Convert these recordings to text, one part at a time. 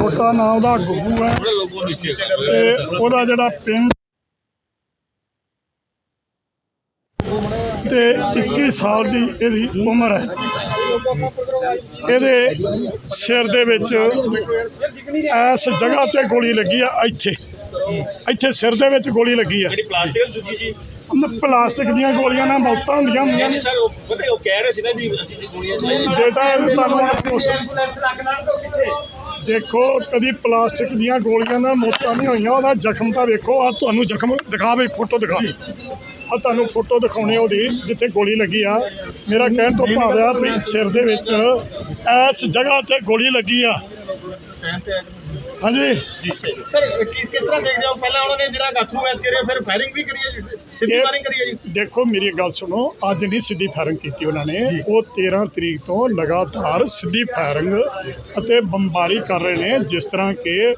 ਛੋਟਾ ਨਾਮ ਉਹਦਾ ਗੁੱਗੂ ਹੈ। ਤੇ ਉਹਦਾ ਜਿਹੜਾ ਪਿੰਡ ਤੇ 21 ਸਾਲ ਦੀ ਇਹਦੀ ਉਮਰ ਹੈ। ਇਹਦੇ ਸਿਰ ਦੇ ਵਿੱਚ ਇਸ ਜਗ੍ਹਾ ਤੇ ਗੋਲੀ ਲੱਗੀ ਆ ਇੱਥੇ। ਇੱਥੇ ਸਿਰ ਦੇ ਵਿੱਚ ਗੋਲੀ ਲੱਗੀ ਆ। ਜਿਹੜੀ ਪਲਾਸਟਿਕ ਦੂਜੀ ਜੀ। ਨ- ਪਲਾਸਟਿਕ ਦੀਆਂ ਗੋਲੀਆਂ ਨਾਲ ਮੌਤਾਂ ਹੁੰਦੀਆਂ ਹੁੰਦੀਆਂ ਨੇ। ਸਰ ਉਹ ਪਤਾ ਉਹ ਕਹਿ ਰਹੇ ਸੀ ਨਾ ਵੀ ਅਸੀਂ ਤੇ ਗੋਲੀਆਂ ਚਲਾਈਆਂ। ਡੇਟਾ ਤੁਹਾਨੂੰ ਉਸ ਦੇਖੋ, ਕਦੀ ਪਲਾਸਟਿਕ ਦੀਆਂ ਗੋਲੀਆਂ ਨਾਲ ਮੌਤਾਂ ਨਹੀਂ ਹੋਈਆਂ, ਉਹਦਾ ਜ਼ਖਮ ਤਾਂ ਵੇਖੋ ਆ ਤੁਹਾਨੂੰ ਜ਼ਖਮ ਦਿਖਾ ਬਈ ਫੋਟੋ ਦਿਖਾ। ਆ ਤੁਹਾਨੂੰ ਫੋਟੋ ਦਿਖਾਉਣੀ ਉਹਦੀ, ਜਿੱਥੇ ਗੋਲੀ ਲੱਗੀ ਆ। ਮੇਰਾ ਕਹਿਣ ਤੋਂ ਭਾਵ ਆ ਵੀ ਸਿਰ ਦੇ ਵਿੱਚ ਇਸ ਜਗ੍ਹਾ ਤੇ ਗੋਲੀ ਲੱਗੀ ਆ। ਹਾਂਜੀ। ਸਰ ਕਿਸ ਕਿਸ ਤਰ੍ਹਾਂ ਦੇਖਦੇ ਹੋ? ਪਹਿਲਾਂ ਉਹਨਾਂ ਨੇ ਜਿਹੜਾ ਗਾਥਰੂ ਐਸ ਕਰਿਆ ਫਿਰ ਫਾਇਰਿੰਗ ਵੀ ਕਰੀ ਹੈ ਜੀ? ਸਿੱਧੀ ਇਹ- ਫਾਇਰਿੰਗ ਕਰੀ ਹੈ ਜੀ? ਦੇਖੋ ਮੇਰੀ ਗੱਲ ਸੁਣੋ। ਅੱਜ ਨਹੀਂ ਸਿੱਧੀ ਫਾਇਰਿੰਗ ਕੀਤੀ ਉਹਨਾਂ ਨੇ। ਉਹ 13 ਤਰੀਕ ਤੋਂ ਲਗਾਤਾਰ ਸਿੱਧੀ ਫਾਇਰਿੰਗ ਅਤੇ ਬੰਬਾਰੀ ਕਰ ਰਹੇ ਨੇ ਜਿਸ ਤਰ੍ਹਾਂ ਕਿ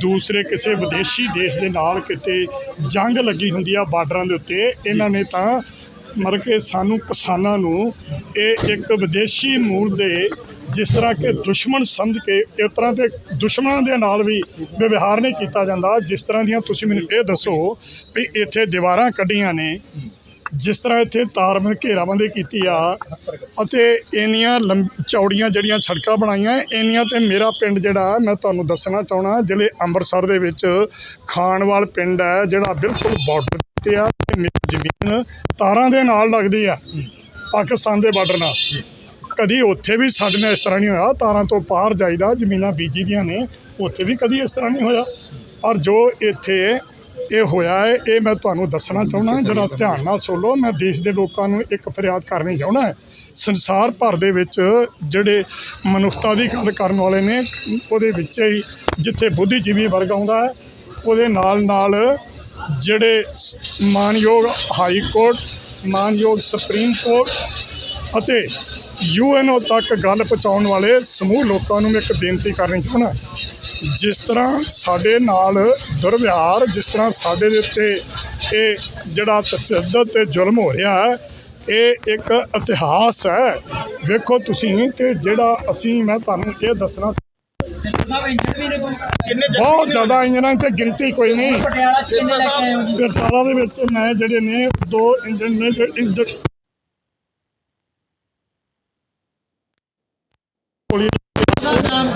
ਦੂਸਰੇ ਕਿਸੇ ਵਿਦੇਸ਼ੀ ਦੇਸ਼ ਦੇ ਨਾਲ ਕਿਤੇ ਜੰਗ ਲੱਗੀ ਹੁੰਦੀ ਆ ਬਾਰਡਰਾਂ ਦੇ ਉੱਤੇ ਇਹਨਾਂ ਨੇ ਤਾਂ ਮਰ ਕੇ ਸਾਨੂੰ ਕਿਸਾਨਾਂ ਨੂੰ ਇਹ ਇੱਕ ਵਿਦੇਸ਼ੀ ਮੂਲ ਦੇ ਜਿਸ ਤਰ੍ਹਾਂ ਕਿ ਦੁਸ਼ਮਣ ਸਮਝ ਕੇ, ਇਸ ਤਰ੍ਹਾਂ ਦੇ ਦੁਸ਼ਮਣਾਂ ਦੇ ਨਾਲ ਵੀ ਵਿਵਹਾਰ ਨਹੀਂ ਕੀਤਾ ਜਾਂਦਾ। ਜਿਸ ਤਰ੍ਹਾਂ ਦੀਆਂ ਤੁਸੀਂ ਮੈਨੂੰ ਇਹ ਦੱਸੋ ਵੀ ਇੱਥੇ ਦੀਵਾਰਾਂ ਕੱਢੀਆਂ ਨੇ, ਜਿਸ ਤਰ੍ਹਾਂ ਇੱਥੇ ਤਾਰਬੰਦ ਘੇਰਾਬੰਦੀ ਕੀਤੀ ਆ, ਅਤੇ ਇੰਨੀਆਂ ਲੰਬ, ਚੌੜੀਆਂ ਜਿਹੜੀਆਂ ਸੜਕਾਂ ਬਣਾਈਆਂ, ਇੰਨੀਆਂ ਤੇ ਮੇਰਾ ਪਿੰਡ ਜਿਹੜਾ, ਮੈਂ ਤੁਹਾਨੂੰ ਦੱਸਣਾ ਚਾਹਣਾ ਜ਼ਿਲ੍ਹੇ ਅੰਮ੍ਰਿਤਸਰ ਦੇ ਵਿੱਚ ਖਾਨਵਾਲ ਪਿੰਡ ਹੈ, ਜਿਹੜਾ ਬਿਲਕੁਲ ਬਾਰਡਰ ਤੇ ਆ, ਤੇ ਮੇਰੀ ਜ਼ਮੀਨ ਤਾਰਾਂ ਦੇ ਨਾਲ ਲੱਗਦੀ ਆ, ਪਾਕਿਸਤਾਨ ਦੇ ਬਾਰਡਰ ਨਾਲ। ਕਦੀ ਉੱਥੇ ਵੀ ਸਾਡੇ ਨਾਲ ਇਸ ਤਰ੍ਹਾਂ ਨਹੀਂ ਹੋਇਆ। ਤਾਰਾਂ ਤੋਂ ਪਾਰ ਜਾਈਦਾ, ਜ਼ਮੀਨਾਂ ਬੀਜੀ ਦੀਆਂ ਨੇ, ਉੱਥੇ ਵੀ ਕਦੀ ਇਸ ਤਰ੍ਹਾਂ ਨਹੀਂ ਹੋਇਆ। ਪਰ ਜੋ ਇੱਥੇ ਇਹ ਹੋਇਆ ਹੈ, ਇਹ ਮੈਂ ਤੁਹਾਨੂੰ ਦੱਸਣਾ ਚਾਹੁੰਦਾ ਜਰਾ ਧਿਆਨ ਨਾਲ ਸੁਣ ਮੈਂ ਦੇਸ਼ ਦੇ ਲੋਕਾਂ ਨੂੰ ਇੱਕ ਫਰਿਆਦ ਕਰਨੀ ਚਾਹੁੰਦਾ ਹੈ। ਸੰਸਾਰ ਭਰ ਦੇ ਵਿੱਚ ਜਿਹੜੇ ਮਨੁੱਖਤਾ ਦੀ ਗੱਲ ਕਰਨ ਵਾਲੇ ਨੇ, ਉਹਦੇ ਵਿੱਚ ਹੀ ਜਿੱਥੇ ਬੁੱਧੀਜੀਵੀ ਵਰਗ ਆਉਂਦਾ ਹੈ, ਉਹਦੇ ਨਾਲ ਨਾਲ ਜਿਹੜੇ ਮਾਨਯੋਗ ਹਾਈ ਕੋਰਟ, ਮਾਨਯੋਗ ਸੁਪਰੀਮ ਕੋਰਟ ਅਤੇ ਯੂਐਨਓ ਤੱਕ ਗੱਲ ਪਹੁੰਚਾਉਣ ਵਾਲੇ ਸਮੂਹ ਲੋਕਾਂ ਨੂੰ ਮੈਂ ਇੱਕ ਬੇਨਤੀ ਕਰਨੀ ਚਾਹੁੰਦਾ ਜਿਸ ਤਰ੍ਹਾਂ ਸਾਡੇ ਨਾਲ ਦੁਰਵਿਹਾਰ ਜਿਸ ਤਰ੍ਹਾਂ ਸਾਡੇ ਦੇ ਉੱਤੇ ਇਹ ਜਿਹੜਾ ਤਸ਼ੱਦਦ ਤੇ ਜ਼ੁਲਮ ਹੋ ਰਿਹਾ ਹੈ ਇਹ ਇੱਕ ਇਤਿਹਾਸ ਹੈ। ਵੇਖੋ ਤੁਸੀਂ ਕਿ ਜਿਹੜਾ ਅਸੀਂ ਮੈਂ ਤੁਹਾਨੂੰ ਇਹ ਦੱਸਣਾ ਬਹੁਤ ਜ਼ਿਆਦਾ ਇੰਜਨਾਂ ਤੇ ਗਿਣਤੀ ਕੋਈ ਨਹੀਂ। ਪਟਿਆਲਾ ਦੇ ਵਿੱਚ ਮੈਂ ਜਿਹੜੇ ਨੇ ਦੋ ਇੰਜਨ ਨੇ ਤੇ ਇੰਜਨ Adam.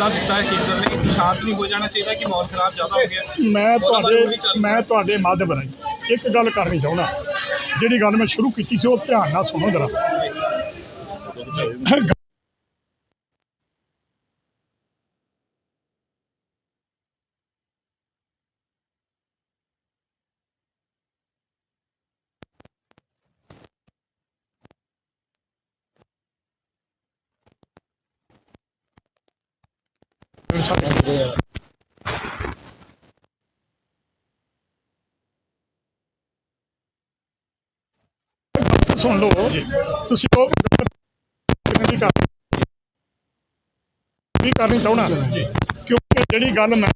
ਨਾਮ ਦਾ ਦਿੱਤਾ ਹੈ ਕੇਂਦਰ ਨੇ ਖਾਸ ਨਹੀਂ ਹੋ ਜਾਣਾ ਚਾਹੀਦਾ ਕਿ ਮਾਹੌਲ ਖਰਾਬ ਜ਼ਿਆਦਾ ਹੋ ਗਿਆ। ਮੈਂ ਤੁਹਾਡੇ ਮੈਂ ਤੁਹਾਡੇ ਮਾਧਿਅਮ ਰਾਹੀਂ ਇੱਕ ਗੱਲ ਕਰਨੀ ਚਾਹੁੰਦਾ। ਜਿਹੜੀ ਗੱਲ ਮੈਂ ਸ਼ੁਰੂ ਕੀਤੀ ਸੀ ਉਹ ਧਿਆਨ ਨਾਲ ਸੁਣੋ ਜਰਾ। ਸੁਣ ਲਓ ਤੁਸੀਂ ਉਹ ਕਰਨੀ ਚਾਹੁੰਦਾ? ਕਿਉਂਕਿ ਜਿਹੜੀ ਗੱਲ ਮੈਂ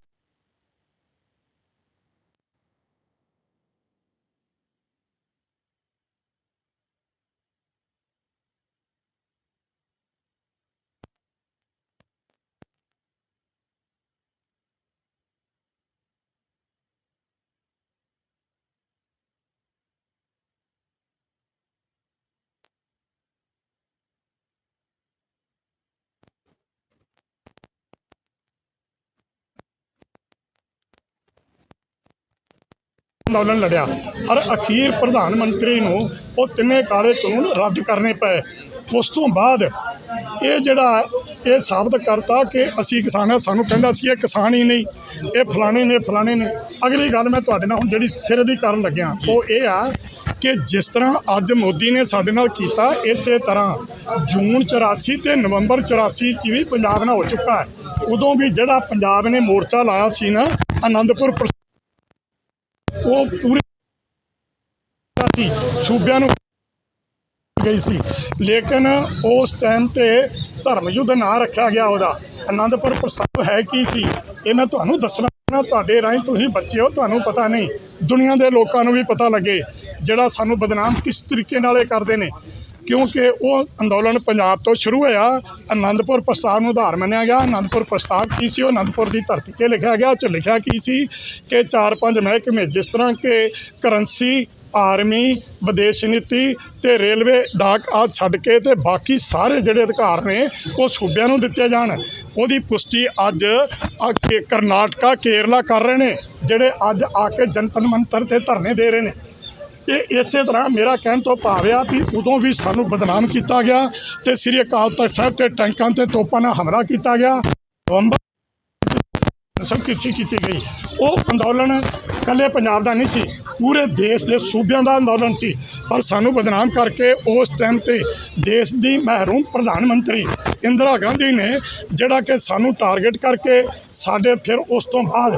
ਅੰਦੋਲਨ ਲੜਿਆ। ਔਰ ਅਖੀਰ ਪ੍ਰਧਾਨ ਮੰਤਰੀ ਨੂੰ ਉਹ ਤਿੰਨੇ ਕਾਲੇ ਕਾਨੂੰਨ ਰੱਦ ਕਰਨੇ ਪਏ। ਉਸ ਤੋਂ ਬਾਅਦ ਇਹ ਜਿਹੜਾ ਇਹ ਸਾਬਤ ਕਰਤਾ ਕਿ ਅਸੀਂ ਕਿਸਾਨ ਆ ਸਾਨੂੰ ਕਹਿੰਦਾ ਸੀ ਇਹ ਕਿਸਾਨ ਹੀ ਨਹੀਂ, ਇਹ ਫਲਾਣੇ ਨੇ ਫਲਾਣੇ ਨੇ। ਅਗਲੀ ਗੱਲ ਮੈਂ ਤੁਹਾਡੇ ਨਾਲ ਹੁਣ ਜਿਹੜੀ ਸਿਰ ਦੀ ਕਰਨ ਲੱਗਿਆ, ਉਹ ਇਹ ਆ ਕਿ ਜਿਸ ਤਰ੍ਹਾਂ ਅੱਜ ਮੋਦੀ ਨੇ ਸਾਡੇ ਨਾਲ ਕੀਤਾ, ਇਸੇ ਤਰ੍ਹਾਂ ਜੂਨ 84 ਤੇ ਨਵੰਬਰ 84 ਚ ਵੀ ਪੰਜਾਬ ਨਾਲ ਹੋ ਚੁੱਕਾ ਹੈ। ਉਦੋਂ ਵੀ ਜਿਹੜਾ ਪੰਜਾਬ ਨੇ ਮੋਰਚਾ ਲਾਇਆ ਸੀ ਨਾ, ਆਨੰਦਪੁਰ ਉਹ ਪੂਰੀ ਸੀ, ਸੂਬਿਆਂ ਨੂੰ ਗਈ ਸੀ। ਲੇਕਿਨ ਉਸ ਟਾਈਮ ਤੇ ਧਰਮ ਯੁੱਧ ਨਾਂ ਰੱਖਿਆ ਗਿਆ ਉਹਦਾ। ਆਨੰਦਪੁਰ ਪ੍ਰਸਤਾਵ ਹੈ ਕੀ ਸੀ, ਇਹ ਮੈਂ ਤੁਹਾਨੂੰ ਦੱਸਣਾ ਤੁਹਾਡੇ ਰਾਹੀਂ ਤੁਸੀਂ ਬੱਚੇ ਹੋ, ਤੁਹਾਨੂੰ ਪਤਾ ਨਹੀਂ। ਦੁਨੀਆ ਦੇ ਲੋਕਾਂ ਨੂੰ ਵੀ ਪਤਾ ਲੱਗੇ, ਜਿਹੜਾ ਸਾਨੂੰ ਬਦਨਾਮ ਕਿਸ ਤਰੀਕੇ ਨਾਲ ਇਹ ਕਰਦੇ ਨੇ। ਕਿਉਂਕਿ ਉਹ ਅੰਦੋਲਨ ਪੰਜਾਬ ਤੋਂ ਸ਼ੁਰੂ ਹੋਇਆ ਆਨੰਦਪੁਰ ਪ੍ਰਸਤਾਵ ਨੂੰ ਆਧਾਰ ਮੰਨਿਆ ਗਿਆ। ਆਨੰਦਪੁਰ ਪ੍ਰਸਤਾਵ ਕੀ ਸੀ? ਉਹ ਆਨੰਦਪੁਰ ਦੀ ਧਰਤੀ ਤੇ ਲਿਖਿਆ ਗਿਆ। 'ਚ ਲਿਖਿਆ ਕੀ ਸੀ ਕਿ ਚਾਰ ਪੰਜ ਮਹਿਕਮੇ ਜਿਸ ਤਰ੍ਹਾਂ ਕਿ ਕਰੰਸੀ, ਆਰਮੀ, ਵਿਦੇਸ਼ ਨੀਤੀ ਤੇ ਰੇਲਵੇ ਡਾਕ ਆਦਿ ਛੱਡ ਕੇ ਤੇ ਬਾਕੀ ਸਾਰੇ ਜਿਹੜੇ ਅਧਿਕਾਰ ਨੇ, ਉਹ ਸੂਬਿਆਂ ਨੂੰ ਦਿੱਤੇ ਜਾਣ। ਉਹਦੀ ਪੁਸ਼ਟੀ ਅੱਜ ਕਰਨਾਟਕਾ, ਕੇਰਲਾ ਕਰ ਰਹੇ ਨੇ, ਜਿਹੜੇ ਅੱਜ ਆ ਕੇ ਜਨਤਨ ਮੰਤਰ ਤੇ ਧਰਨੇ ਦੇ ਰਹੇ ਨੇ। ਇਹ ਇਸੇ ਤਰ੍ਹਾਂ ਮੇਰਾ ਕਹਿਣ ਤੋਂ ਭਾਵ ਆ ਵੀ ਉਦੋਂ ਵੀ ਸਾਨੂੰ ਬਦਨਾਮ ਕੀਤਾ ਗਿਆ ਤੇ ਸ੍ਰੀ ਅਕਾਲ ਤਖਤ ਸਾਹਿਬ ਤੇ ਟੈਂਕਾਂ ਤੇ ਤੋਪਾਂ ਨਾਲ ਹਮਲਾ ਕੀਤਾ ਗਿਆ। ਨਵੰਬਰ ਸਭ ਕੀਤੀ ਕੀਤੀ ਗਈ। ਉਹ ਅੰਦੋਲਨ ਕੱਲੇ ਪੰਜਾਬ ਦਾ ਨਹੀਂ ਸੀ, ਪੂਰੇ ਦੇਸ਼ ਦੇ ਸੂਬਿਆਂ ਦਾ ਅੰਦੋਲਨ ਸੀ। ਪਰ ਸਾਨੂੰ ਬਦਨਾਮ ਕਰਕੇ ਉਸ ਟਾਈਮ ਤੇ ਦੇਸ਼ ਦੀ ਮਹਿਰੂਮ ਪ੍ਰਧਾਨ ਮੰਤਰੀ ਇੰਦਰਾ ਗਾਂਧੀ ਨੇ ਜਿਹੜਾ ਕਿ ਸਾਨੂੰ ਟਾਰਗੇਟ ਕਰਕੇ ਸਾਡੇ ਫਿਰ ਉਸ ਤੋਂ ਬਾਅਦ